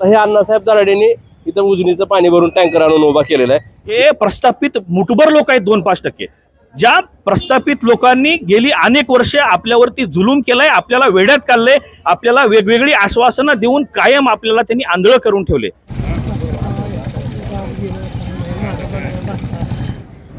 तर हे अण्णासाहेब दराडेंनी इथं उजनीचं पाणी भरून टँकर आणून उभा केलेला आहे. हे प्रस्थापित मुठभर लोक आहेत दोन पाच टक्के. ज्या प्रस्थापित लोकांनी गेली अनेक वर्षे आपल्यावरती जुलूम केलाय आपल्याला वेड्यात काढलंय आपल्याला वेगवेगळी आश्वासनं देऊन कायम आपल्याला त्यांनी आंधळ करून ठेवले.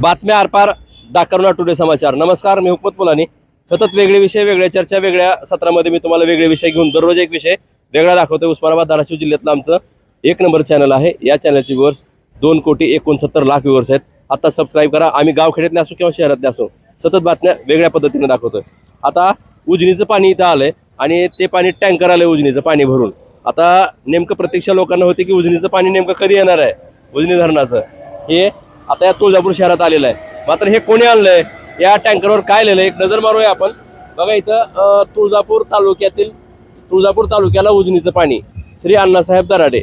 बातम्या आरपार दाखवणार टुडे समाचार. नमस्कार मी हुकमत मुलानी. सतत वेगळे विषय वेगळ्या चर्चा वेगळ्या सत्रामध्ये मी तुम्हाला वेगळे विषय घेऊन दररोज एक विषय वेगळा दाखवतोय. उस्मानाबाद धाराशिव जिल्ह्यातलं आमचं एक नंबर चॅनल आहे. या चॅनलचे व्ह्युअर्स दोन कोटी एकोणसत्तर लाख व्ह्युअर्स आहेत. आता सबस्क्राईब करा. आम्ही गावखेड्यातले असो किंवा शहरातले असो सतत बातम्या वेगळ्या पद्धतीने दाखवतोय. आता उजनीचं पाणी इथं आलंय आणि ते पाणी टँकर आलंय उजनीचं पाणी भरून. आता नेमकं प्रत्यक्ष लोकांना होते की उजनीचं पाणी नेमकं कधी येणार आहे? उजनी धरणाचं. हे आता या तुळजापूर शहरात आलेलं आहे. मात्र हे कोणी आणलंय? या टँकरवर काय लिहिलंय? एक नजर मारूया आपण. बघा इथं तुळजापूर तालुक्यातील तुळजापूर तालुक्याला उजनीचं पाणी. श्री अण्णासाहेब दराडे.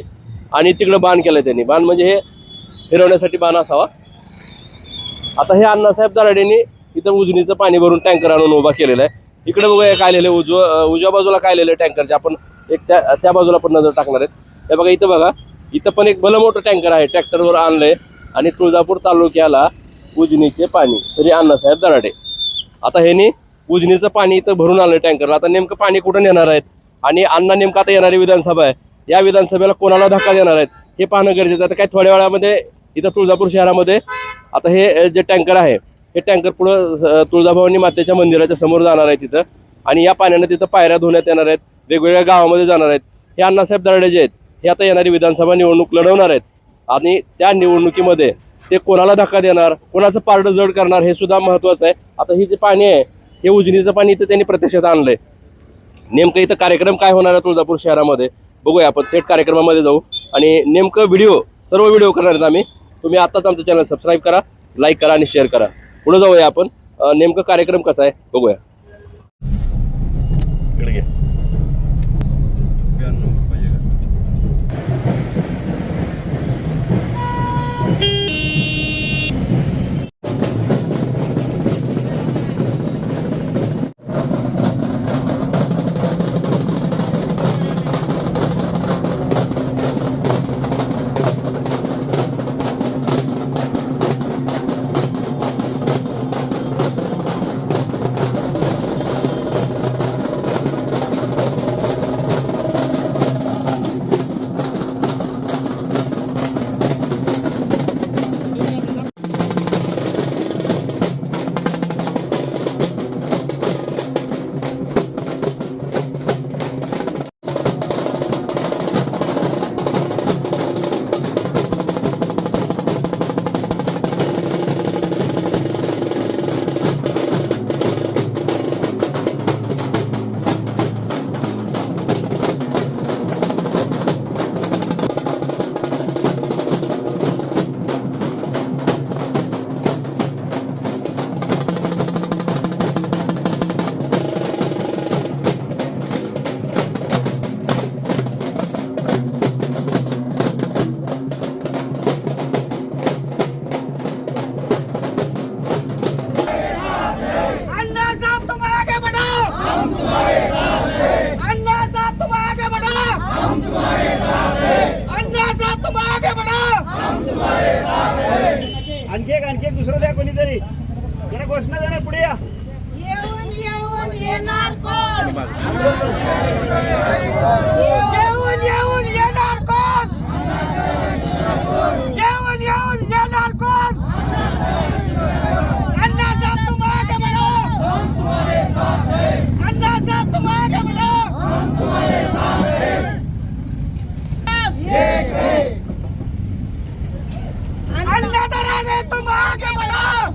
आणि तिकडं बाण केलंय त्यांनी. बाण म्हणजे हे फिरवण्यासाठी बाण असावा. आता हे अण्णासाहेब दराडेंनी इथं उजनीचं पाणी भरून टँकर आणून उभा केलेला आहे. इकडे बघूया काय लिहिलं उजव उजव्या बाजूला काय लिहिलं टँकरचे. आपण एक त्या त्या बाजूला पण नजर टाकणार आहेत. हे बघा इथं बघा. इथं पण एक भलं मोठं टँकर आहे ट्रॅक्टरवर आणलंय. आणि तुळजापूर तालुक्याला उजनीचे पाणी. श्री अण्णासाहेब दराडे. आता ह्यांनी उजनीचं पाणी इथं भरून आलं टँकरला. आता नेमकं पाणी कुठं नेणार आहेत? आणि अण्णा नेमका आता येणारी विधानसभा आहे. या विधानसभेला कोणाला धक्का देणार आहेत हे पाहणं गरजेचं आहे. आता काही थोड्या वेळामध्ये इथं तुळजापूर शहरामध्ये आता हे जे टँकर आहे हे टँकर पुढं तुळजाभवानी मातेच्या मंदिराच्या समोर जाणार आहे तिथं. आणि या पाण्यानं तिथं पायऱ्या धुण्यात येणार आहेत वेगवेगळ्या गावामध्ये जाणार आहेत. हे अण्णासाहेब दरडे जे आहेत हे आता येणारी विधानसभा निवडणूक लढवणार आहेत. आणि त्या निवडणुकीमध्ये ते कोणाला धक्का देणार कोणाचं पारडं जड करणार हे सुद्धा महत्त्वाचं आहे. आता ही जे पाणी आहे हे उजनीचं पाणी इथं त्यांनी प्रत्यक्षात आहे नेमकं इथं कार्यक्रम काय होणार आहे तुळजापूर शहरामध्ये? बघूया आपण. थेट कार्यक्रमामध्ये जाऊ. आणि नेमकं व्हिडिओ सर्व व्हिडिओ करणार आहेत आम्ही. तुम्ही आत्ताच आमचं चॅनल सबस्क्राईब करा लाईक करा आणि शेअर करा. पुढे जाऊया आपण. नेमकं कार्यक्रम कसा आहे? बघूया.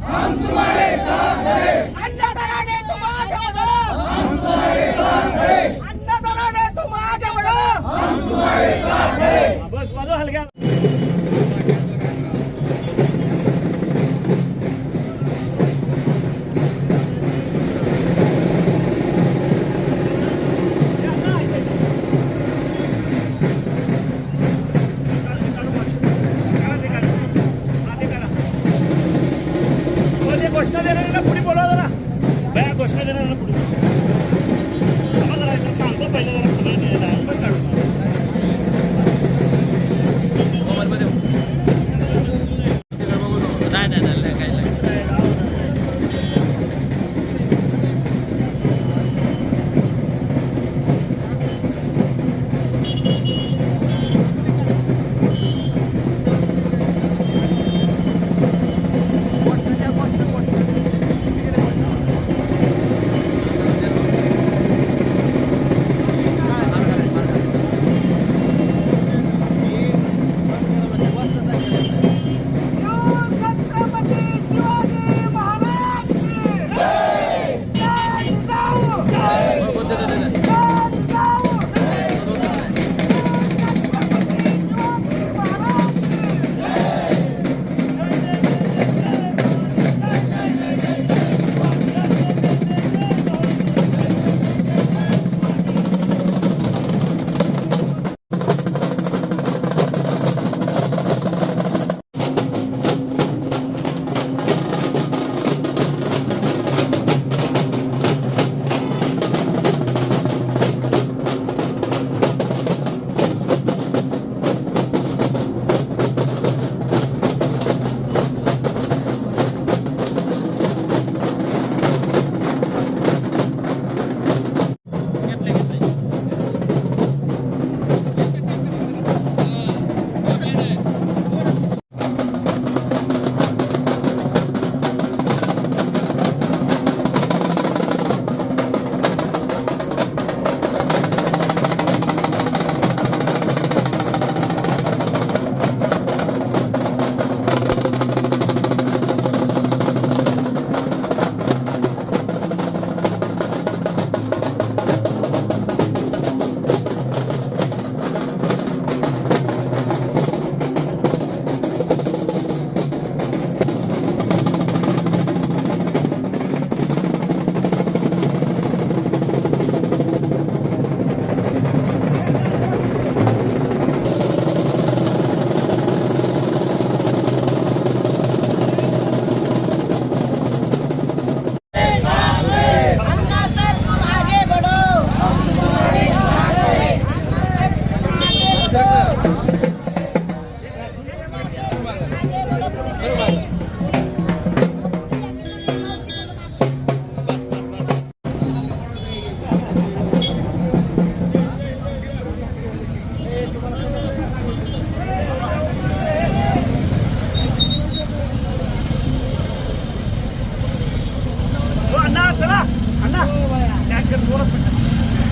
हम तुम्हारे साथ हैं Words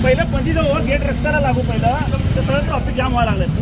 पहिलं पंदी जवळ गेट रस्त्याला लागू पहिलं. तर सगळं ट्रॉफिक जाम व्हायला लागलं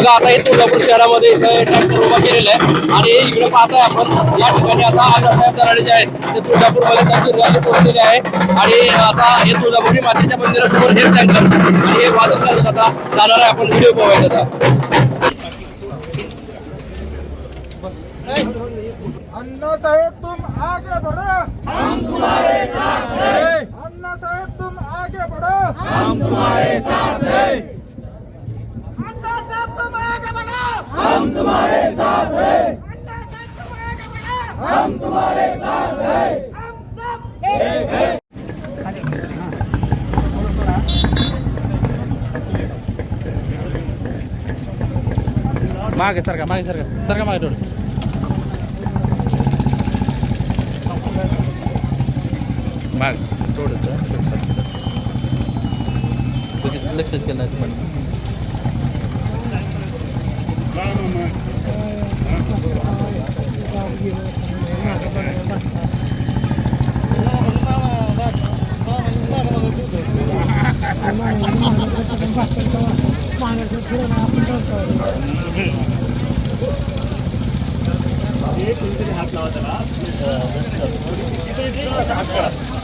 बघा आता हे तुळजापूर शहरामध्ये इथं ट्रॅक्टर उभा केलेला आहे. आणि इकडे पाहताय आपण या ठिकाणी आता आगासाहेब दराडे जे आहेत ते तुळजापूरमध्ये त्यांची रॅली पोहोचलेली आहे. आणि आता हे तुळजापुरी मातेच्या मंदिरासमोर हे टँकर आणि हे वाजत गाजत आता जाणार आहे आपण व्हिडिओ पाहूया त्याचा अन्ना साहेब तुम आगे बढ़ो. हम तुम्हारे साथ हैं। अन्ना साहेब तुम आगे बढ़ो. हम तुम्हारे साथ हैं। हम तुम्हारे साथ हैं। हम तुम्हारे साथ हैं। हम सब एक हैं मागे सरका मागे सरका सरका मागे थोडं माग। थोडंसं लक्षच केलं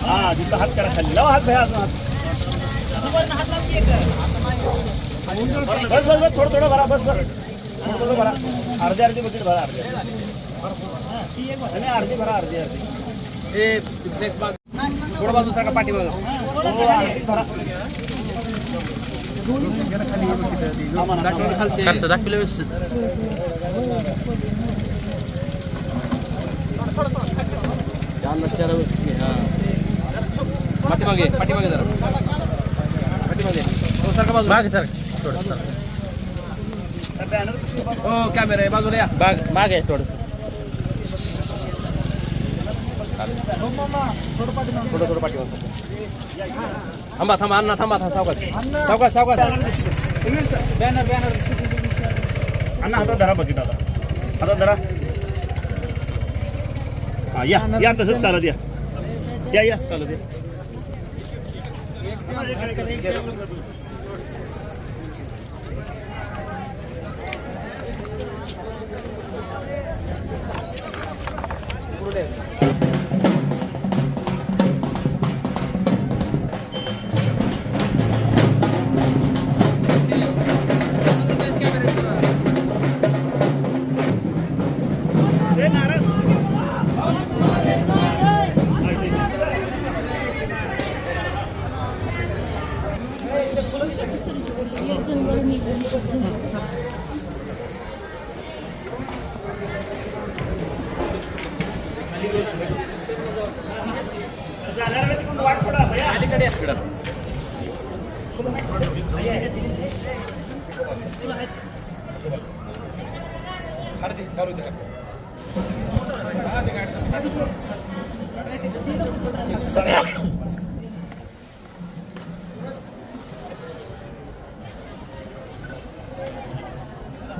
हा तिथं हात करा खाली लावा हात भया हात बस बस बस थोडं थोडं भरा बस बस भरा अर्धी अर्धी बकेट भरा अर्धी आणि अर्धी भरा अर्धी अर्धी. थोडं बाजू. सारखा पाठीमागं हो, अर्धी भरा. हा हा. खालचं. दाखवलं व्यवस्थित. पाठीमागे पाठीमागे जरा. पाठीमागे हो सारखा बाजू. मागे सरका थोडं. हो कॅमेरा आहे बाजूला या माग मागे आहे थोडंसं थोडं थोडं पाठीमागं थांबा थांबा अण्णा थांबा थांबा सावकाश सावकाश सावकाश बॅनर बॅनर अण्णा हातात धरा बकेट हातात धरा हा या या तसंच चालत या या या चालत या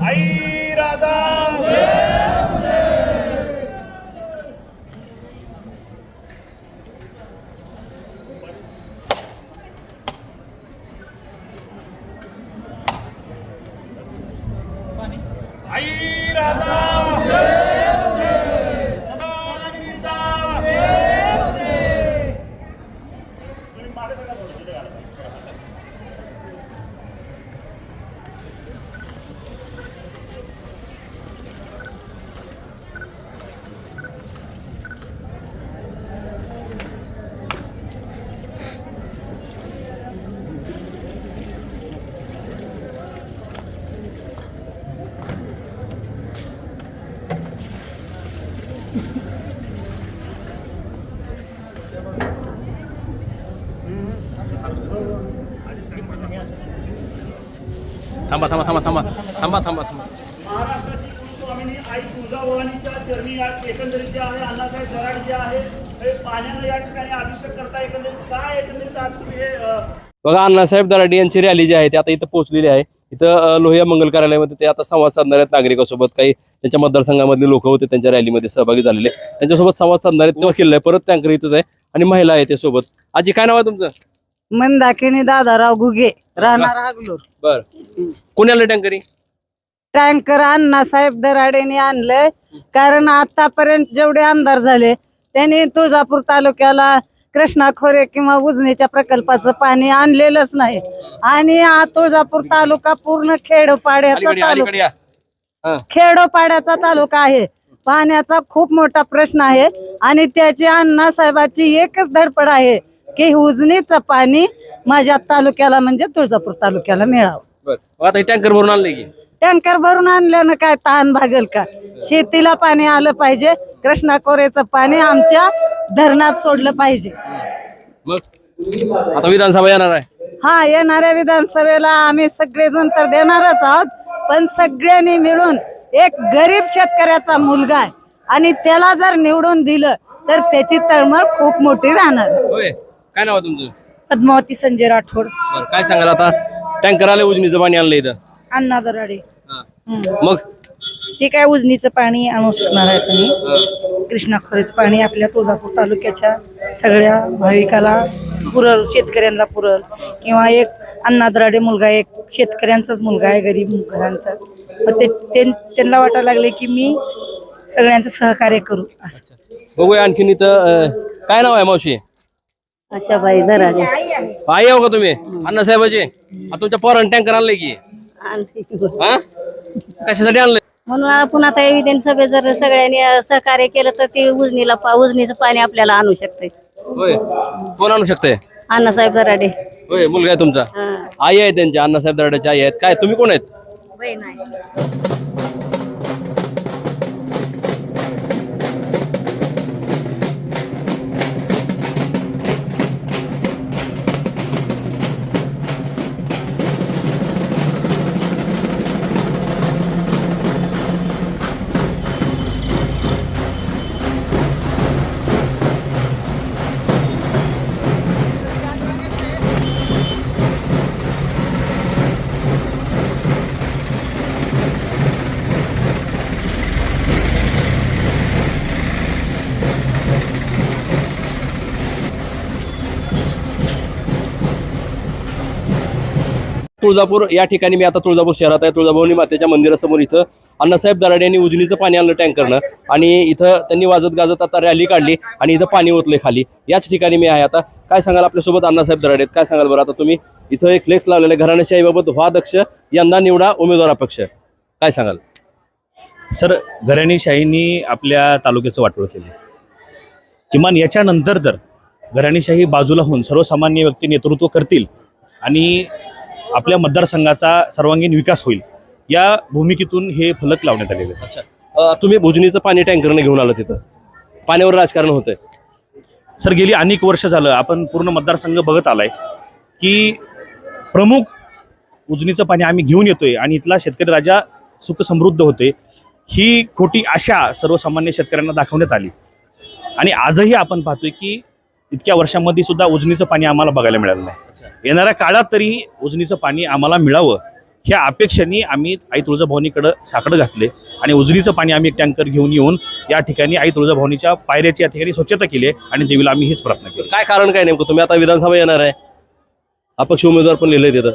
आई राजा आई थांबा थांबा थांबा थांबा. थांबा थांबा थांबा. एकंदरीत जे आहे अण्णासाहेब जे आहे हे पाण्यानं या ठिकाणी अभिषेक करता एकंदरीत काय एकंदरीत आज तुम्ही हे बघा अण्णासाहेब दराडे यांची रॅली जी आहे ती आता इथं पोहोचलेली आहे. इथं लोहिया मंगल कार्यालयामध्ये ते आता संवाद साधणार आहेत नागरिकांसोबत. काही त्यांच्या मतदारसंघामधले लोक होते त्यांच्या रॅलीमध्ये सहभागी झालेले. त्यांच्यासोबत संवाद साधणार आहेत ते किल्ला आहे परत टँकर इथंच आहे आणि महिला आहे ते सोबत आजी काय नाव आहे तुमचं? मंदाकिनी दादाराव घुगे राहणार हागलूर बर. कोणी आलं टँकरी टँकर अण्णासाहेब दराडेने आणलंय. कारण आतापर्यंत जेवढे आमदार झाले त्यांनी तुळजापूर तालुक्याला कृष्णा खोरे किंवा उजनीच्या प्रकल्पाचं पाणी आणलेलंच नाही. आणि हा तुळजापूर तालुका पूर्ण खेडोपाड्याचा अलीकडे या, अलीकडे तालुका या. हा. खेडोपाड्याचा तालुका आहे. पाण्याचा खूप मोठा प्रश्न आहे. आणि त्याची अण्णासाहेबाची एकच धडपड आहे. की उजनीचं पाणी माझ्या तालुक्याला म्हणजे तुळजापूर तालुक्याला मिळावं. बर. आता टँकर भरून आणलंय की? टँकर भरून आणल्यानं काय ताण भागेल का? शेतीला पाणी आलं पाहिजे कृष्णा कोरेचं पाणी आमच्या धरणात सोडलं पाहिजे. मग? आता विधानसभा येणार आहे. हा येणाऱ्या विधानसभेला आम्ही सगळेजण तर देणारच आहोत पण सगळ्यांनी मिळून एक गरीब शेतकऱ्याचा मुलगा आहे. आणि त्याला जर निवडून दिलं तर त्याची तळमळ खूप मोठी राहणार. काय नाव आहे तुमचं? पद्मावती संजय राठोड. बरं काय सांगाल आता? टँकर आले उजनीचं पाणी आणलं इथं. अण्णा दराडे. हा. मग? ते काय उजनीचं पाणी आणू शकणार आहे त्यांनी हा. कृष्णा खोरेचं पाणी आपल्या तुळजापूर तालुक्याच्या सगळ्या भाविकाला पुरल शेतकऱ्यांना पुरल. किंवा एक अण्णादराडे मुलगा एक शेतकऱ्यांचाच मुलगा आहे गरीब घरांचा मग ते ते- त्यांना वाटायला लागले की मी सगळ्यांचं सहकार्य करू असं. बघूया आणखीन इथं अं, काय नाव आहे मावशी? आशाबाई दराडे आई येऊ का तुम्ही? अण्णासाहेबाचे आता तुमच्या पोरानं टँकर आणलंय की. हा? कशासाठी आणलंय? म्हणून आपण आता हे विधानसभेत जर सगळ्यांनी अ, सहकार्य केलं तर ते उजनीला पा- उजनीचं पाणी आपल्याला आणू शकते होय. कोण आणू शकते अण्णासाहेब दराडे. होय मुलगा आहे तुमचा. हा. आई आहे त्यांच्या अण्णासाहेब दर्डाच्या आई आहेत. काय तुम्ही कोण आहेत? बहीण आहे. तुळजापूर या ठिकाणी मी आता तुळजापूर शहरात आहे. तुळजाभवानी मातेच्या मंदिरासमोर इथं अण्णासाहेब दराडे यांनी उजनीचं पाणी आणलं टँकरनं. आणि इथं त्यांनी वाजत गाजत आता रॅली काढली आणि इथं पाणी ओतले खाली. याच ठिकाणी मी आहे आता. काय सांगाल आपल्यासोबत अण्णासाहेब दराडे आहेत? काय सांगाल बरं? आता तुम्ही इथं एक फ्लेक्स लावलेला आहे. घराण्याशाहीबाबत व्हा दक्ष यंदा निवडा उमेदवार अपक्ष. काय सांगाल? सर घराणीशाहीनी आपल्या तालुक्याचं वाटोळ केलं. किमान याच्यानंतर तर घराणीशाही बाजूला होऊन सर्वसामान्य व्यक्ती नेतृत्व करतील आणि आपल्या मतदारसंघाचा सर्वांगीण विकास होईल. या भूमिकेतून हे फलक लावण्यात आलेले आहेत. अं, तुम्ही भुजनीचं पाणी टँकरनं घेऊन आलं तिथं पाण्यावर राजकारण होतंय. सर गेली अनेक वर्ष झालं आपण पूर्ण मतदारसंघ बघत आलाय की प्रमुख उजनीचं पाणी आम्ही घेऊन येतोय आणि इथला शेतकरी राजा सुखसमृद्ध होते ही खोटी आशा सर्वसामान्य शेतकऱ्यांना दाखवण्यात आली. आणि आजही आपण पाहतोय की इतक्या वर्षांमध्ये सुद्धा उजनीचं पाणी आम्हाला बघायला मिळालं नाही. येणाऱ्या काळात तरी उजनीचं पाणी आम्हाला मिळावं ह्या अपेक्षेने आम्ही आई तुळजाभवानीकडं साकडं घातले आणि उजनीचं पाणी आम्ही एक टँकर घेऊन येऊन या ठिकाणी आई तुळजाभवानीच्या पायऱ्याची या ठिकाणी स्वच्छता केली आहे आणि देवीला आम्ही हेच प्रार्थना केली. काय कारण काय नेमकं? तुम्ही आता विधानसभा येणार आहे. अपक्ष उमेदवार पण लिहिलंय तिथं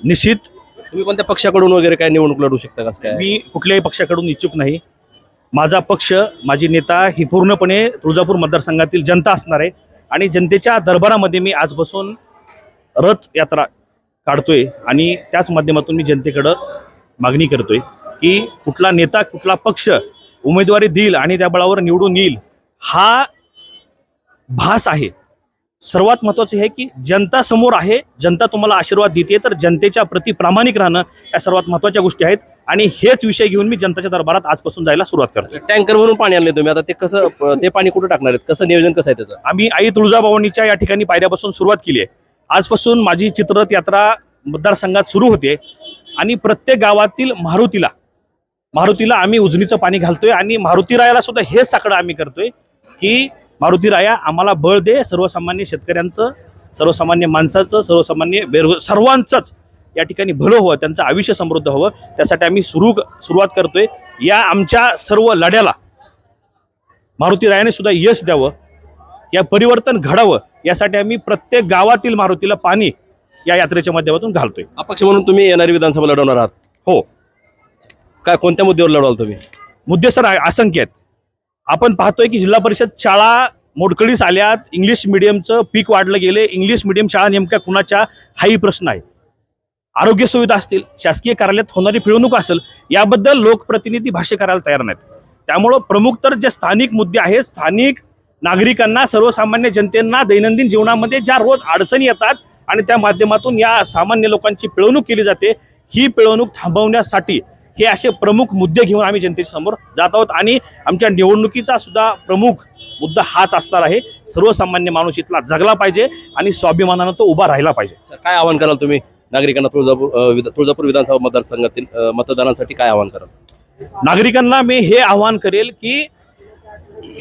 निश्चित तुम्ही कोणत्या पक्षाकडून वगैरे काय निवडणूक लढू शकता कसं काय? मी कुठल्याही पक्षाकडून इच्छुक नाही. माझा पक्ष माझी नेता ही पूर्णपणे तुळजापूर मतदारसंघातील जनता असणार आहे. आणि जनतेच्या दरबारामध्ये मी आजपासून रथ यात्रा काढतोय आणि त्याच माध्यमातून मी जनतेकडं मागणी करतोय की कुठला नेता कुठला पक्ष उमेदवारी देईल आणि त्या बळावर निवडून येईल हा भास आहे. सर्वात महत्वाचं हे की जनता समोर आहे जनता तुम्हाला आशीर्वाद देते तर जनतेच्या प्रती प्रामाणिक राहणं या सर्वात महत्त्वाच्या गोष्टी आहेत. आणि हेच विषय घेऊन मी जनताच्या दरबारात आजपासून जायला सुरुवात करतो टँकर भरून पाणी आणले तुम्ही. आता ते कसं ते पाणी कुठं टाकणार आहेत? कसं नियोजन कसं आहे त्याचं? आम्ही आई तुळजाभवानीच्या या ठिकाणी पायऱ्यापासून सुरुवात केली आहे. आजपासून माझी चित्ररथ यात्रा मतदारसंघात सुरू होते. आणि प्रत्येक गावातील मारुतीला मारुतीला आम्ही उजनीचं पाणी घालतोय. आणि मारुती रायाला सुद्धा हेच साकडं आम्ही करतोय की मारुती राया आम्हाला बळ दे. सर्वसामान्य शेतकऱ्यांचं सर्वसामान्य माणसाचं सर्वसामान्य बेरोज सर्वांचंच या ठिकाणी भलं हवं त्यांचं आयुष्य समृद्ध हवं. त्यासाठी आम्ही सुरू सुरुवात करतोय. या आमच्या सर्व लढ्याला मारुती रायाने सुद्धा यश द्यावं. या परिवर्तन घडावं. यासाठी आम्ही प्रत्येक गावातील मारुतीला पाणी या यात्रेच्या माध्यमातून घालतोय. अपक्ष म्हणून तुम्ही येणारी विधानसभा लढवणार आहात. हो. काय कोणत्या मुद्द्यावर लढवाल तुम्ही? मुद्दे सर असंख्य आहेत. आपण पाहतोय की जिल्हा परिषद शाळा मोडकळीस आल्यात. इंग्लिश मिडियमचं पीक वाढलं गेले. इंग्लिश मिडियम शाळा नेमक्या कुणाच्या हाही प्रश्न आहे आरोग्य सुविधा असतील शासकीय कार्यालयात होणारी पिळवणूक असेल याबद्दल लोकप्रतिनिधी भाष्य करायला तयार नाहीत. त्यामुळं प्रमुख तर जे स्थानिक मुद्दे आहेत स्थानिक नागरिकांना सर्वसामान्य जनतेंना दैनंदिन जीवनामध्ये ज्या रोज अडचणी येतात आणि त्या माध्यमातून या सामान्य लोकांची पिळवणूक केली जाते ही पिळवणूक थांबवण्यासाठी हे असे प्रमुख मुद्दे घेऊन आम्ही जनतेच्या समोर जात आहोत. आणि आमच्या निवडणुकीचा सुद्धा प्रमुख मुद्दा हाच असणार आहे. सर्वसामान्य माणूस इथला जगला पाहिजे आणि स्वाभिमानानं तो उभा राहिला पाहिजे. काय आवाहन कराल तुम्ही? नागरिकांना तुळजापूर तुळजापूर विधानसभा मतदारसंघातील मतदानासाठी काय आवाहन कराल? नागरिकांना मी हे आवाहन करेल की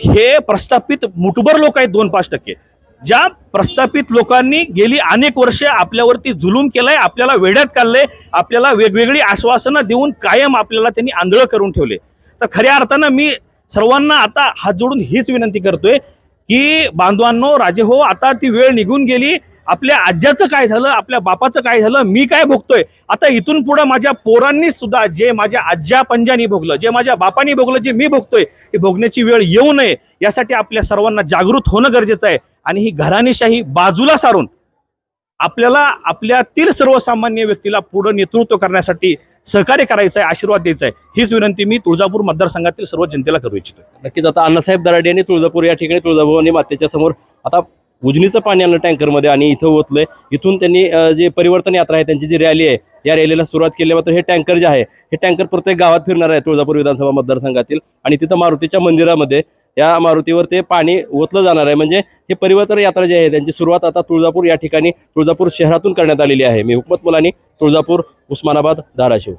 हे प्रस्थापित मुठभर लोक आहेत दोन पाच टक्के. ज्या प्रस्थापित लोकांनी गेली अनेक वर्षे आपल्यावरती जुलूम केलाय आपल्याला वेड्यात काढलंय आपल्याला वेगवेगळी आश्वासनं देऊन कायम आपल्याला त्यांनी आंधळं करून ठेवले. तर खऱ्या अर्थानं मी सर्वांना आता हात जोडून हीच विनंती करतोय की बांधवांनो राजे हो आता ती वेळ निघून गेली. आपल्या आज्याचं काय झालं आपल्या बापाचं काय झालं मी काय भोगतोय? आता इथून पुढे माझ्या पोरांनी सुद्धा जे माझ्या आज्या पंजानी भोगलं जे माझ्या बापानी भोगलं जे मी भोगतोय हे भोगण्याची वेळ येऊ नये यासाठी आपल्या सर्वांना जागृत होणं गरजेचं आहे. आणि ही घराणेशाही बाजूला सारून आपल्याला आपल्यातील सर्वसामान्य व्यक्तीला पुढे नेतृत्व करण्यासाठी सहकार्य करायचं आहे आशीर्वाद द्यायचा आहे हीच विनंती मी तुळजापूर मतदारसंघातील सर्व जनतेला करू इच्छितो नक्कीच आता अण्णासाहेब दराडे यांनी तुळजापूर या ठिकाणी तुळजाभवानी मातेच्या समोर आता उजनीचं पाणी आणलं टँकरमध्ये आणि इथं ओतलंय. इथून त्यांनी जे परिवर्तन यात्रा आहे त्यांची जी रॅली आहे या रॅलीला सुरुवात केली. मात्र हे टँकर जे आहे हे टँकर प्रत्येक गावात फिरणार आहे तुळजापूर विधानसभा मतदारसंघातील. आणि तिथं मारुतीच्या मंदिरामध्ये या मारुतीवर ते पाणी ओतलं जाणार आहे. म्हणजे हे परिवर्तन यात्रा जी आहे त्यांची सुरुवात आता तुळजापूर या ठिकाणी तुळजापूर शहरातून करण्यात आलेली आहे. मी हुकमत मुलानी तुळजापूर उस्मानाबाद धाराशिव.